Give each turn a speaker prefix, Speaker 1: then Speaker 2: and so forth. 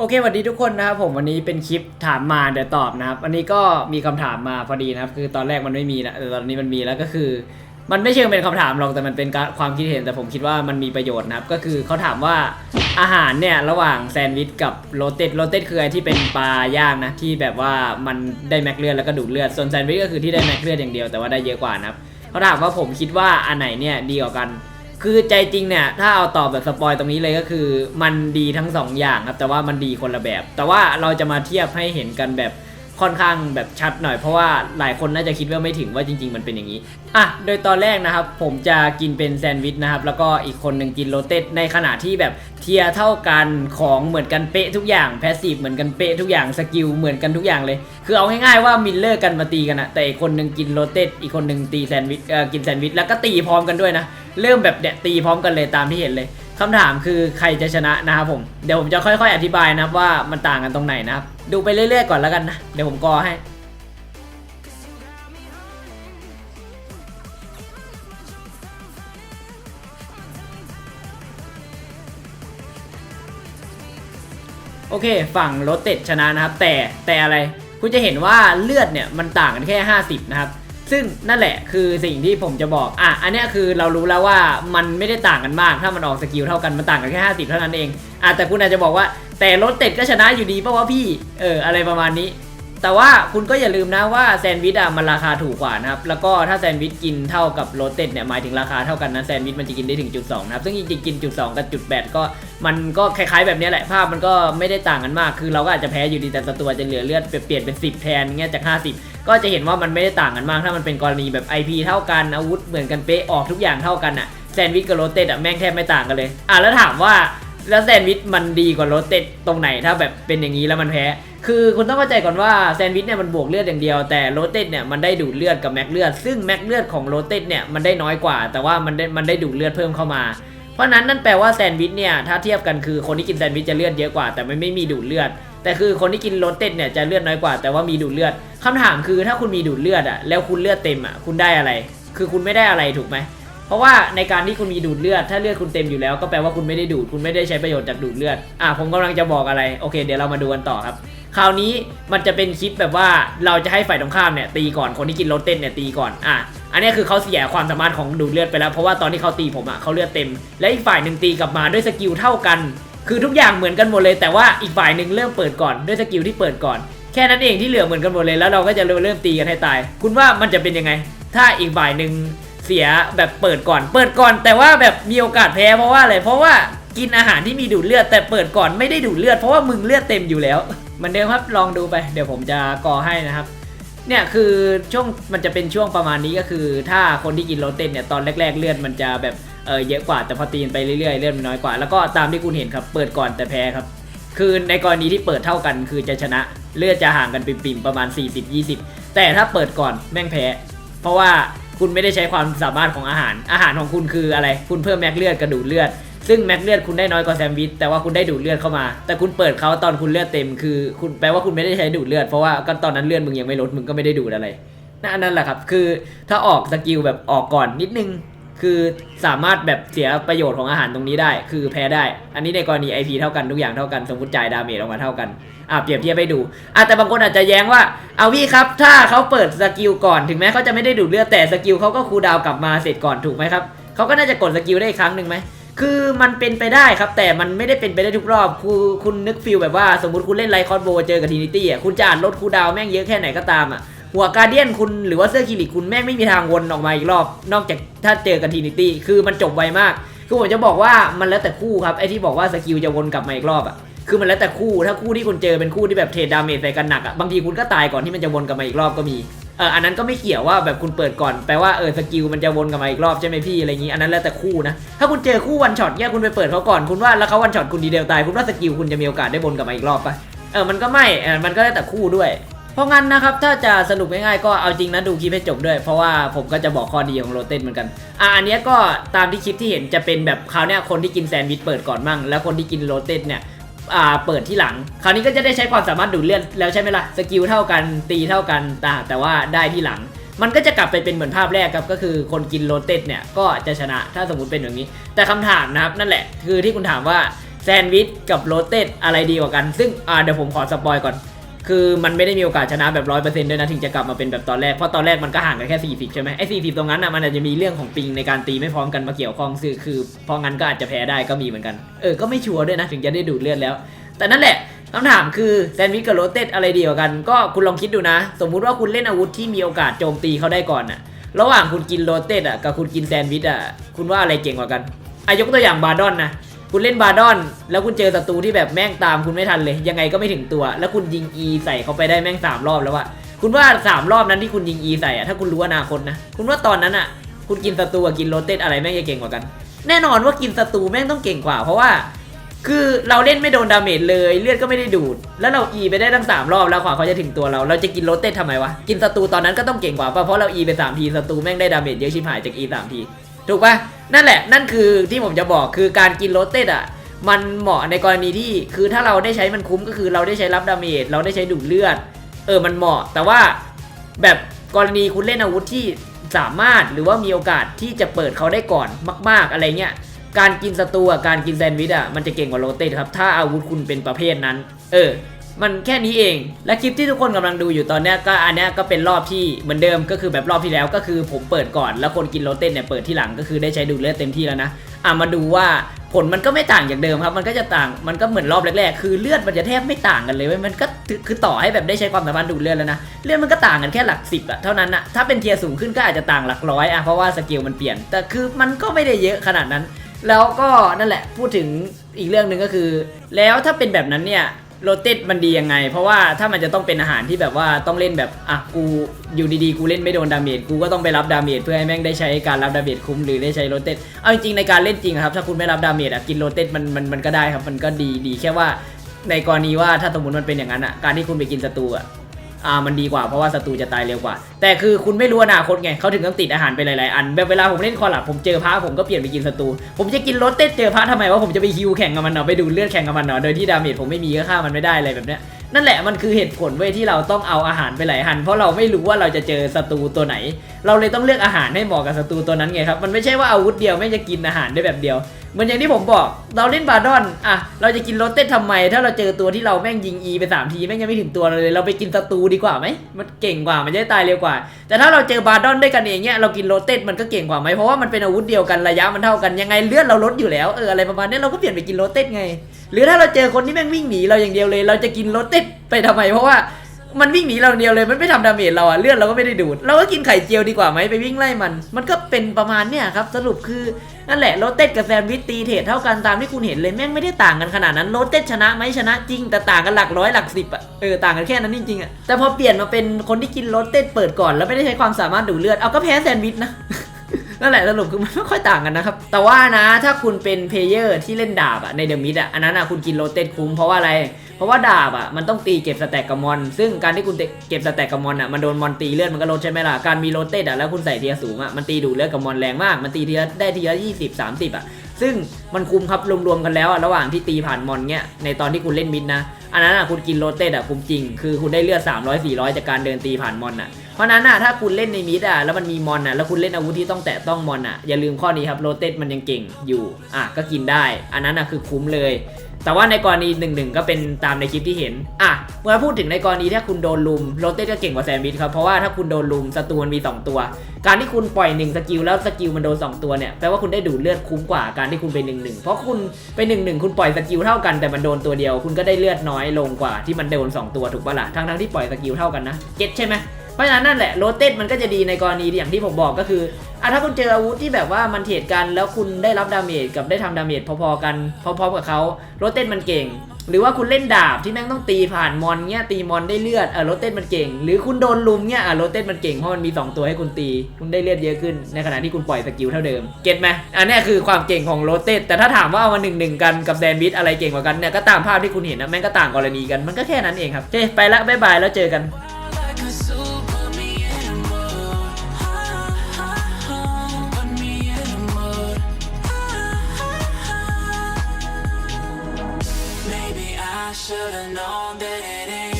Speaker 1: โอเคสวัสดีทุกคนนะครับผมวันนี้เป็นคลิปถามมาเดี๋ยวตอบนะครับวันนี้ก็มีคำถามมาพอดีนะครับ คือตอนแรกมันไม่มีนะแต่ตอนนี้มันมีแล้วก็คือ มันไม่เชิงเป็นคำถามหรอกแต่มันเป็นความคิดเห็นแต่ผมคิดว่ามันมีประโยชน์นะครับ ก็คือเขาถามว่าอาหารเนี่ยระหว่างแซนด์วิชกับโรเต็ดโรเต็ดคือไอที่เป็นปลาย่างนะที่แบบว่ามันได้แม็กเลือดแล้วก็ดูดเลือดส่วนแซนด์วิชก็คือที่ได้แม็กเลือดอย่างเดียวแต่ว่าได้เยอะกว่านะครับเขาถามว่าผมคิดว่าอันไหนเนี่ยดีกว่ากัน คือใจจริงเนี่ยถ้าเอาตอบแบบสปอยตรงนี้เลยก็คือ มันดีทั้งสองอย่างครับแต่ว่ามันดีคนละแบบ แต่ว่าเราจะมาเทียบให้เห็นกันแบบ ค่อนข้างแบบชัดหน่อยเพราะว่าหลายคนน่าจะคิดว่าไม่ถึงว่าจริง ๆ มันเป็นอย่างนี้อะโดยตอนแรกนะครับ ผมจะกินเป็นแซนด์วิชนะครับ แล้วก็อีกคนหนึ่งกินโรเต็ดในขณะที่แบบเทียเท่ากันของเหมือนกันเป๊ะทุกอย่างแพสซีฟเหมือนกันเป๊ะทุกอย่างสกิลเหมือนกันทุกอย่างเลย คือเอาง่ายๆว่ามิลเลอร์กันมาตีกันอะแต่อีกคนหนึ่งกินโรเต็ดอีกคนหนึ่งตีแซนด์วิชเอ่อกินแซนด์วิชแล้วก็ตีพร้อมกันด้วยนะเริ่มแบบเนี่ยตีพร้อมกันเลยตามที่เห็นเลย คำถามคือใครจะชนะนะครับผม เดี๋ยวผมจะค่อยๆ อธิบายนะครับว่ามันต่างกันตรงไหนนะครับ ดูไปเรื่อยๆก่อนแล้วกันนะ เดี๋ยวผมกอให้โอเค ฝั่งรถเต็ดชนะนะครับ แต่แต่อะไร คุณจะเห็นว่าเลือดเนี่ยมันต่างกันแค่ 50 นะครับ ซึ่งนั่นแหละคือสิ่งที่ผมจะบอก อะ อันนี้คือเรารู้แล้วว่ามันไม่ได้ต่างกันมาก ถ้ามันออกสกิลเท่ากันมันต่างกันแค่ 50 เท่านั้นเอง อะแต่คุณอาจจะบอกว่า แต่รถเต็ดก็ชนะอยู่ดีเพราะว่าพี่ เอออะไรประมาณนี้ แต่ว่าคุณก็อย่าลืมนะว่าแซนด์วิชอะมันราคาถูกกว่านะครับ แล้วก็ถ้าแซนด์วิชกินเท่ากับโรสเต็ดเนี่ยหมายถึงราคาเท่ากันนะแซนด์วิชมันจะกินได้ถึงจุดสองนะครับ ซึ่งจริงๆกินจุดสองกับจุดแปดก็มันก็คล้ายๆแบบนี้แหละภาพมันก็ไม่ได้ต่างกันมาก คือเราก็อาจจะแพ้อยู่ดีแต่ศัตรูอาจจะเหลือเลือดเปลี่ยนเป็น 10 แทนเงี้ยจาก 50 ก็จะเห็นว่ามันไม่ได้ต่างกันมากถ้ามันเป็นกรณีแบบ IP เท่ากันอาวุธเหมือนกันเป๊ะออกทุกอย่างเท่ากันอะแซนด์วิชกับโรเต็ดอะแม่งแทบไม่ต่างกันเลยอะแล้วถามว่าแล้วแซนด์วิชมันดีกว่าโรเต็ดตรงไหนถ้าแบบเป็นอย่างนี้แล้วมันแพ้คือคุณต้องเข้าใจก่อนว่าแซนด์วิชเนี่ยมันบวกเลือดอย่างเดียวแต่โรเต็ดเนี่ยมันได้ดูดเลือดกับแม็กเลือด ซึ่งแม็กเลือดของโรเต็ดเนี่ยมันได้น้อยกว่า แต่ว่ามันได้มันได้ดูดเลือดเพิ่มเข้ามา เพราะนั้นนั่นแปลว่าแซนด์วิชเนี่ยถ้าเทียบกันคือคนที่กินแซนด์วิชจะเลือดเยอะกว่าแต่มันไม่มีดูดเลือด แต่คือคนที่กินโรเต็ดเนี่ยจะเลือดน้อยกว่า แต่ว่ามีดูดเลือด คำถามคือถ้าคุณมีดูดเลือดอะแล้วคุณเลือดเต็มอะคุณได้อะไร คือคุณไม่ได้อะไรถูกไหมเพราะว่าในการที่คุณมีดูดเลือด ถ้าเลือดคุณเต็มอยู่แล้วก็แปลว่าคุณไม่ได้ดูดคุณไม่ได้ใช้ประโยชน์จากดูดเลือดอะผมกำลังจะบอกอะไรโอเค เดี๋ยวเรามาดูกันต่อครับ คราวนี้มันจะเป็นคลิปแบบว่าเราจะให้ฝ่ายตรงข้ามเนี่ยตีก่อนคนที่กินโรสเต้นเนี่ยตีก่อนอะอันนี้คือเขาเสียความสามารถของดูดเลือดไปแล้วเพราะว่าตอนที่เขาตีผมอะเขาเลือดเต็ม และอีกฝ่ายหนึ่งตีกลับมาด้วยสกิลเท่ากัน คือทุกอย่างเหมือนกันหมดเลย แต่ว่าอีกฝ่ายหนึ่งเริ่มเปิดก่อนด้วยสกิลที่เปิดก่อน แค่นั้นเองที่เหลือเหมือนกันหมดเลยแล้วเราก็จะเริ่มตีกันให้ตาย คุณว่ามันจะเป็นยังไง ถ้าอีกฝ่ายหนึ่งเสียแบบเปิดก่อน เปิดก่อน แต่ว่าแบบมีโอกาสแพ้เพราะว่าอะไรเพราะว่ากินอาหารที่มีดูดเลือด แต่เปิดก่อนไม่ได้ดูดเลือดเพราะว่ามึงเลือดเต็มอยู่แล้วเหมือนเดิมครับลองดูไป เดี๋ยวผมจะกอให้นะครับเนี่ยคือช่วงมันจะเป็นช่วงประมาณนี้ก็คือ ถ้าคนที่กินโรเต้นเนี่ยตอนแรก ๆ เลือดมันจะแบบเออเยอะกว่าแต่พอตีนไปเรื่อยๆเลือดมันน้อยกว่าแล้วก็ตามที่คุณเห็นครับเปิดก่อนแต่แพ้ครับ คือในกรณีที่เปิดเท่ากันคือจะชนะ เลือดจะห่างกันปิ่มๆประมาณ 40-20 แต่ถ้าเปิดก่อนแม่งแพ้ เพราะว่าคุณไม่ได้ใช้ความสามารถของอาหาร อาหารของคุณคืออะไร คุณเพิ่มแม็กเลือดกระดูดเลือด ซึ่งแม็กเลือดคุณได้น้อยกว่าแซมวิช แต่ว่าคุณได้ดูดเลือดเข้ามา แต่คุณเปิดเขาตอนคุณเลือดเต็ม คือ คุณแปลว่าคุณไม่ได้ใช้ดูดเลือด เพราะว่าก็ตอนนั้นเลือดมึงยังไม่ลด มึงก็ไม่ได้ดูดอะไรนั่นนั่นแหละครับ คือถ้าออกสกิลแบบออกก่อนนิดนึง คือสามารถแบบเสียประโยชน์ของอาหารตรงนี้ได้ คือแพ้ได้ อันนี้ในกรณี IP เท่ากันทุกอย่างเท่ากันสมมติจ่ายดาเมจออกมาเท่ากันอะเปรียบเทียบให้ดูอะแต่บางคนอาจจะแย้งว่าเอาพี่ครับ ถ้าเขาเปิดสกิลก่อนถึงแม้เขาจะไม่ได้ดูดเลือดแต่สกิลเขาก็คูลดาวกลับมาเสร็จก่อนถูกไหมครับเขาก็น่าจะกดสกิลได้อีกครั้งหนึ่งไหมคือมันเป็นไปได้ครับ แต่มันไม่ได้เป็นไปได้ทุกรอบคือคุณนึกฟิลแบบว่าสมมติคุณเล่นไลคอนโบเจอกับทีนิตี้อะคุณจะอ่านลดคูดาวแม่งเยอะแค่ไหนก็ตามอะ หัวการเดียนคุณหรือว่าเสื้อคิริคุณแม่งไม่มีทางวนออกมาอีกรอบ นอกจากถ้าเจอกับทีนิตี้คือมันจบไวมากคือผมจะบอกว่ามันแล้วแต่คู่ครับไอที่บอกว่าสกิลจะวนกลับมาอีกรอบอะคือมันแล้วแต่คู่ถ้าคู่ที่คุณเจอเป็นคู่ที่แบบเทรดดาเมจใส่กันหนักอะบางทีคุณก็ตายก่อนที่มันจะวนกลับมาอีกรอบก็มีเอออันนั้นก็ไม่เกี่ยวว่าแบบคุณเปิดก่อนแปลว่าเออสกิลมันจะวนกลับมาอีกรอบใช่ไหมพี่อะไรอย่างงี้อันนั้นแล้วแต่คู่นะถ้าคุณเจอคู่วันช็อตเนี่ยคุณไปเปิดเขาก่อนคุณว่าแล้วเขาวันช็อตคุณดีเดลตายคุณว่าสกิลคุณจะมีโอกาสได้วนกลับมาอีกรอบปะเออมันก็ไม่เออมันก็แล้วแต่คู่ด้วย เพราะงั้นนะครับถ้าจะสรุปง่ายๆก็เอาจริงนะดูคลิปให้จบด้วย เพราะว่าผมก็จะบอกข้อดีของโรเตนเหมือนกันอะอันนี้ก็ตามที่คลิปที่เห็นจะเป็นแบบคราวเนี้ยคนที่กินแซนด์วิชเปิดก่อนมั่งแล้วคนที่กินโรเตนเนี่ยอ่าเปิดที่หลัง คราวนี้ก็จะได้ใช้ความสามารถดูดเลือดแล้วใช่ไหมล่ะสกิลเท่ากันตีเท่ากันแต่แต่ว่าได้ที่หลัง มันก็จะกลับไปเป็นเหมือนภาพแรกครับก็คือคนกินโรเต็ดเนี่ยก็จะชนะถ้าสมมติเป็นอย่างนี้ แต่คำถามนะครับนั่นแหละคือที่คุณถามว่าแซนด์วิชกับโรเต็ดอะไรดีกว่ากัน ซึ่งอ่าเดี๋ยวผมขอสปอยก่อน คือมันไม่ได้มีโอกาสชนะแบบร้อยเปอร์เซ็นต์ด้วยนะ ถึงจะกลับมาเป็นแบบตอนแรก เพราะตอนแรกมันก็ห่างกันแค่ 40 ใช่ไหมไอ้40ตรงนั้นอะมันอาจจะมีเรื่องของปิงในการตีไม่พร้อมกันมาเกี่ยวข้องซึ่งคือเพราะงั้นก็อาจจะแพ้ได้ก็มีเหมือนกันเออก็ไม่ชัวร์ด้วยนะถึงจะได้ดูดเลือดแล้ว แต่นั่นแหละคำถามคือแซนด์วิชกับโรเต็ดอะไรดีกว่ากัน ก็คุณลองคิดดูนะ สมมุติว่าคุณเล่นอาวุธที่มีโอกาสโจมตีเขาได้ก่อนอะระหว่างคุณกินโรเต็ดอะกับคุณกินแซนด์วิชอะคุณว่าอะไรเก่งกว่ากันอายกตัวอย่างบาดอนนะ คุณเล่นบาดอน แล้วคุณเจอศัตรูที่แบบแม่งตามคุณไม่ทันเลย ยังไงก็ไม่ถึงตัว แล้วคุณยิง E ใส่เขาไปได้แม่งสามรอบแล้วอะคุณว่าสามรอบนั้นที่คุณยิง E ใส่อะถ้าคุณรู้อนาคตนะ คุณว่าตอนนั้นอะคุณกินศัตรูกับกินโรเต็ดอะไรแม่งจะเก่งกว่ากัน แน่นอนว่ากินศัตรูแม่งต้องเก่งกว่า เพราะว่า คือเราเล่นไม่โดนดาเมจเลยเลือดก็ไม่ได้ดูด แล้วเรา E ไปได้ตั้งสามรอบแล้วกว่าเขาจะถึงตัวเรา เราจะกินโรเต็ดทำไมวะ กินศัตรูตอนนั้นก็ต้องเก่งกว่าป่ะเพราะเรา E ไปสามทีศัตรูแม่งได้ดาเมจเยอะชิบหายจาก E สามที ถูกปะ นั่นแหละ นั่นคือที่ผมจะบอกคือการกินโรเต็ดอะ มันเหมาะในกรณีที่คือถ้าเราได้ใช้มันคุ้มก็คือเราได้ใช้รับดาเมจเราได้ใช้ดูดเลือด เออมันเหมาะ แต่ว่าแบบกรณีคุณเล่นอาวุธที่สามารถหรือว่ามีโอกาสที่จะเปิดเขาได้ก่อนมาก ๆอะไรเงี้ยการกินศัตรูกับการกินแซนด์วิชอะมันจะเก่งกว่าโรเต็ดครับถ้าอาวุธคุณเป็นประเภทนั้น เออ มันแค่นี้เอง และคลิปที่ทุกคนกำลังดูอยู่ตอนนี้ก็อันนี้ก็เป็นรอบที่เหมือนเดิมก็คือแบบรอบที่แล้วก็คือผมเปิดก่อนแล้วคนกินโรเต้นเนี่ยเปิดที่หลังก็คือได้ใช้ดูดเลือดเต็มที่แล้วนะอะมาดูว่าผลมันก็ไม่ต่างจากเดิมครับ มันก็จะต่าง มันก็เหมือนรอบแรกๆ คือเลือดมันจะแทบไม่ต่างกันเลยเว้ย มันก็คือต่อให้แบบได้ใช้ความสามารถดูดเลือดแล้วนะ เลือดมันก็ต่างกันแค่หลักสิบอะเท่านั้นอะถ้าเป็นเทียร์สูงขึ้นก็อาจจะต่างหลักร้อยอะเพราะว่าสกิลมันเปลี่ยน แต่คือมันก็ไม่ได้เยอะขนาดนั้น แล้วก็นั่นแหละ พูดถึงอีกเรื่องหนึ่งก็คือ แล้วถ้าเป็นแบบนั้นเนี่ย โรเต็ดมันดียังไง เพราะว่าถ้ามันจะต้องเป็นอาหารที่แบบว่าต้องเล่นแบบอะกูอยู่ดีๆกูเล่นไม่โดนดาเมจกูก็ต้องไปรับดาเมจเพื่อให้แม่งได้ใช้การรับดาเมจคุ้มหรือได้ใช้โรเต็ดเอาจริงๆในการเล่นจริงครับถ้าคุณไม่รับดาเมจอะกินโรเต็ดมันมันมันก็ได้ครับมันก็ดีดีแค่ว่าในกรณีว่าถ้าสมมติมันเป็นอย่างนั้นอะการที่คุณไปกินศัตรูอะ อ่ามันดีกว่าเพราะว่าศัตรูจะตายเร็วกว่า แต่คือคุณไม่รู้อนาคตไงเขาถึงต้องติดอาหารไปหลายๆอันแบบเวลาผมเล่นคอร์ลับผมเจอพระผมก็เปลี่ยนไปกินศัตรูผมจะกินรถเต้นเจอพระทำไมว่าผมจะไปฮิวแข่งกับมันเนาะไปดูเลือดแข่งกับมันเนาะโดยที่ดาเมจผมไม่มีก็ฆ่ามันไม่ได้อะไรแบบเนี้ยนั่นแหละมันคือเหตุผลเว้ยที่เราต้องเอาอาหารไปหลายหัน เพราะเราไม่รู้ว่าเราจะเจอศัตรูตัวไหนเราเลยต้องเลือกอาหารให้เหมาะกับศัตรูตัวนั้นไงครับ มันไม่ใช่ว่าอาวุธเดียวไม่จะกินอาหารได้แบบเดียว เหมือนอย่างที่ผมบอก เราเล่นบาดอนอะเราจะกินโรเต็ดทำไม ถ้าเราเจอตัวที่เราแม่งยิงอีไปสามทีแม่งยังไม่ถึงตัวเราเลย เราไปกินศัตรูดีกว่าไหมมันเก่งกว่ามันจะได้ตายเร็วกว่า แต่ถ้าเราเจอบาดอนด้วยกันเองเนี่ยเรากินโรเต็ดมันก็เก่งกว่าไหมเพราะว่ามันเป็นอาวุธเดียวกันระยะมันเท่ากันยังไงเลือดเราลดอยู่แล้วเอออะไรประมาณนี้เราก็เปลี่ยนไปกินโรเต็ดไง หรือถ้าเราเจอคนที่แม่งวิ่งหนีเราอย่างเดียวเลย เราจะกินโรเต็ดไปทำไมเพราะว่า มันวิ่งหนีเราอย่างเดียวเลยมันไม่ทำดาเมจเราอะเลือดเราก็ไม่ได้ดูด เราก็กินไข่เจียวดีกว่าไหมไปวิ่งไล่มัน มันก็เป็นประมาณเนี้ยครับสรุปคือนั่นแหละโรเต็ดกับแซนด์วิชตีเทรดเท่ากันตามที่คุณเห็นเลยแม่งไม่ได้ต่างกันขนาดนั้นโรเต็ดชนะไหมชนะจริงแต่ต่างกันหลักร้อยหลักสิบอะเออต่างกันแค่นั้นจริงๆอะแต่พอเปลี่ยนมาเป็นคนที่กินโรเต็ดเปิดก่อนแล้วไม่ได้ใช้ความสามารถดูดเลือดเอาก็แพ้แซนด์วิชนะนั่นแหละสรุปคือมันไม่ค่อยต่างกันนะครับ แต่ว่านะถ้าคุณเป็นเพลเยอร์ที่เล่นดาบอะในเดอะมิดอะอันนั้นอะคุณกินโรเต็ดคุ้มเพราะว่าอะไร เพราะว่าดาบอะมันต้องตีเก็บสแต็กกับมอน ซึ่งการที่คุณเก็บสแต็กกับมอนอะมันโดนมอนตีเลือดมันก็ลดใช่ไหมล่ะ การมีโรเต็ดอะแล้วคุณใส่เทียสูงอะมันตีดูดเลือดกับมอนแรงมาก มันตีทีละได้ทีละยี่สิบสามสิบอะ ซึ่งมันคุมครับรวมๆกันแล้วอะระหว่างที่ตีผ่านมอนเนี้ยในตอนที่คุณเล่นมิดนะ อันนั้นอะคุณกินโรเต็ดอะคุ้มจริง คือคุณได้เลือด 300 400 จากการเดินตีผ่านมอนอะ เพราะนั้นอะถ้าคุณเล่นในมิดอะแล้วมันมีมอนอะแล้วคุณเล่นอาวุธที่ต้องแตะต้องมอนอะอย่าลืมข้อนี้ครับโรเตดมันยังเก่งอยู่อะก็กินได้ อันนั้นอะคือคุ้มเลย แต่ว่าในกรณีหนึ่งหนึ่งก็เป็นตามในคลิปที่เห็น อะ เมื่อพูดถึงในกรณีถ้าคุณโดนลุมโรเต้ก็เก่งกว่าแซนด์วิชครับ เพราะว่าถ้าคุณโดนลุมศัตรูมันมี 2 ตัว การที่คุณปล่อย 1 สกิลแล้วสกิลมันโดน 2 ตัวเนี่ยแปลว่าคุณได้ดูดเลือดคุ้มกว่าการที่คุณไป1นึเพราะคุณไป1นึคุณปล่อยสกิลเท่ากันแต่มันโดนตัวเดียว คุณก็ได้เลือดน้อยลงกว่าที่มันโดน 2 ตัวถูกปะล่ะทั้งทั้งที่ปล่อยสกิลเท่ากันนะเก็ตใช่ไหมเพราะฉะนั้นนั่นแหละโรเต็มันก็จะดีในกรณีอย่างที่ผมบอกก็คือ อะถ้าคุณเจออาวุธที่แบบว่ามันเทรดกัน แล้วคุณได้รับดาเมจกับได้ทำดาเมจพอๆกันพร้อมๆกับเขาโรเต็มันเก่ง หรือว่าคุณเล่นดาบที่แม่งต้องตีผ่านมอนเงี้ยตีมอนได้เลือดเออโรเต้นมันเก่ง หรือคุณโดนลุมเงี้ยอะโรเต้นมันเก่งเพราะมันมี 2 ตัวให้คุณตี คุณได้เลือดเยอะขึ้นในขณะที่คุณปล่อยสกิลเท่าเดิมเก็ตไหมอันนี้คือความเก่งของโรเต้แต่ถ้าถามว่าเอามาหนึ่งหนึ่งกันกับแดนวิทอะไรเก่งกว่ากันเนี่ยก็ตามภาพที่คุณเห็นนะแม่งก็ต่างกรณีกันมันก็แค่นั้นเองครับโอเคไปละบ๊ายบายแล้วเจอกัน
Speaker 2: I should've known that it ain't